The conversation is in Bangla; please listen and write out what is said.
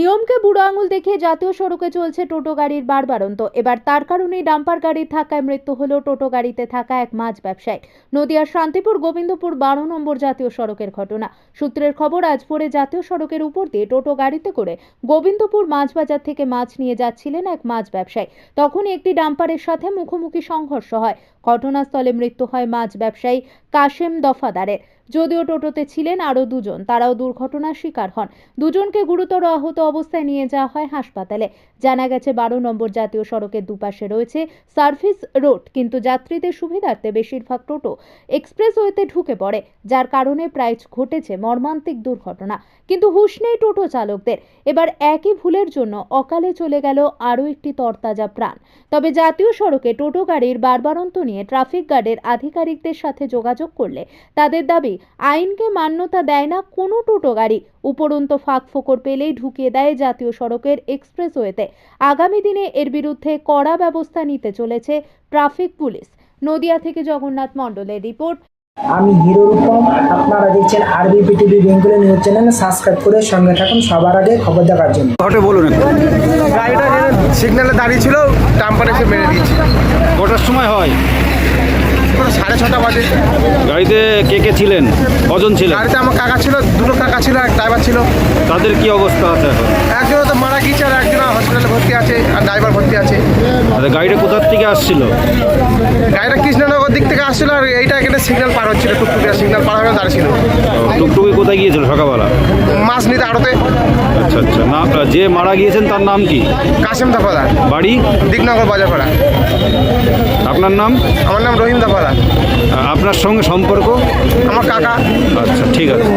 নিয়মকে বুড়ো আঙুল দেখিয়ে জাতীয় সড়কে চলছে টোটো গাড়ির বারবারন্ত। এবার তার কারণেই ডাম্পার গাড়ির থাকায় মৃত্যু হলো টোটো গাড়িতে থাকা এক মাছ ব্যবসায়ী নদিয়ার শান্তিপুর গোবিন্দপুর বারো নম্বর জাতীয় সড়কের ঘটনা। সূত্রের খবর, আজ ভোরে জাতীয় সড়কের উপর দিয়ে টোটো গাড়িতে করে গোবিন্দপুর মাছ বাজার থেকে মাছ নিয়ে যাচ্ছিলেন এক মাছ ব্যবসায়ী। তখনই একটি ডাম্পারের সাথে মুখোমুখি সংঘর্ষ হয়। ঘটনাস্থলে মৃত্যু হয় মাছ ব্যবসায়ী কাশেম দফাদারের। যদিও টোটোতে ছিলেন আরও দুজন, তারাও দুর্ঘটনার শিকার হন। দুজনকে গুরুতর আহত অবস্থায় নিয়ে যাওয়া হয় হাসপাতালে। জানা গেছে, বারো নম্বর জাতীয় সড়কের দুপাশে রয়েছে সার্ভিস রোড, কিন্তু যাত্রীদের সুবিধার্থে বেশিরভাগ টোটো এক্সপ্রেসওয়েতে ঢুকে পড়ে, যার কারণে প্রায় ঘটেছে মর্মান্তিক দুর্ঘটনা। কিন্তু হুশ নেই টোটো চালকদের। এবার একই ভুলের জন্য অকালে চলে গেল আরও একটি তরতাজা প্রাণ। তবে জাতীয় সড়কে টোটো গাড়ির বারবারন্ত নিয়ে ট্রাফিক গার্ডের আধিকারিকদের সাথে যোগাযোগ করলে তাদের দাবি আইনকে মান্যতা দেয় না কোনো টোটো গাড়ি। উপরন্ত ফাঁক ফোকর পেলেই ঢুকিয়ে দেয় জাতীয় সড়কের এক্সপ্রেসওয়েতে। আগামী দিনে এর বিরুদ্ধে কড়া ব্যবস্থা নিতে চলেছে ট্রাফিক পুলিশ। নদিয়া থেকে জগন্নাথ মণ্ডলের রিপোর্ট। আমি হিরো রূপম আপনারা দেখছেন R B PTV Bengali news channel. Subscribe করে সঙ্গে থাকুন সবার আগে খবর দেখার জন্য। ঘটে বলুন গাড়িটা সিগন্যালে দাঁড়িয়ে ছিল ডাম্পার এসে মেরে দিয়েছে। কটার সময় হয়। সাড়ে ছটা বাজে। গাড়িতে কে কে ছিলেন? কজন ছিলেন? গাড়িতে আমার কাকা ছিল দুটো কাকা ছিল এক ড্রাইভার ছিল। তাদের কি অবস্থা আছে এখন? একজন তো মারা গিয়েছে আর একজন হসপিটালে ভর্তি আছে আর ড্রাইভার ভর্তি আছে। আচ্ছা, গাড়িটা কোথার থেকে আসছিল? গাড়িটা কৃষ্ণনগর দিক থেকে আসছিল আর এইটা এখানে সিগন্যাল পার হচ্ছিল টুকটুকিয়া সিগন্যাল পার হয়ে দাঁড়িয়েছিল। টুকটুকি কোথায় গিয়েছিল সকালবেলা? মাছ নিতে আড়তে। আচ্ছা আচ্ছা। না যে মারা গিয়েছেন তার নাম কি? কাশেম দফাদার। বাড়ি? দিকনগর বাজারপাড়া। আপনার নাম? আমার নাম রহিম দাপাড়া আপনার সঙ্গে সম্পর্ক? আমার কাকা। আচ্ছা ঠিক আছে।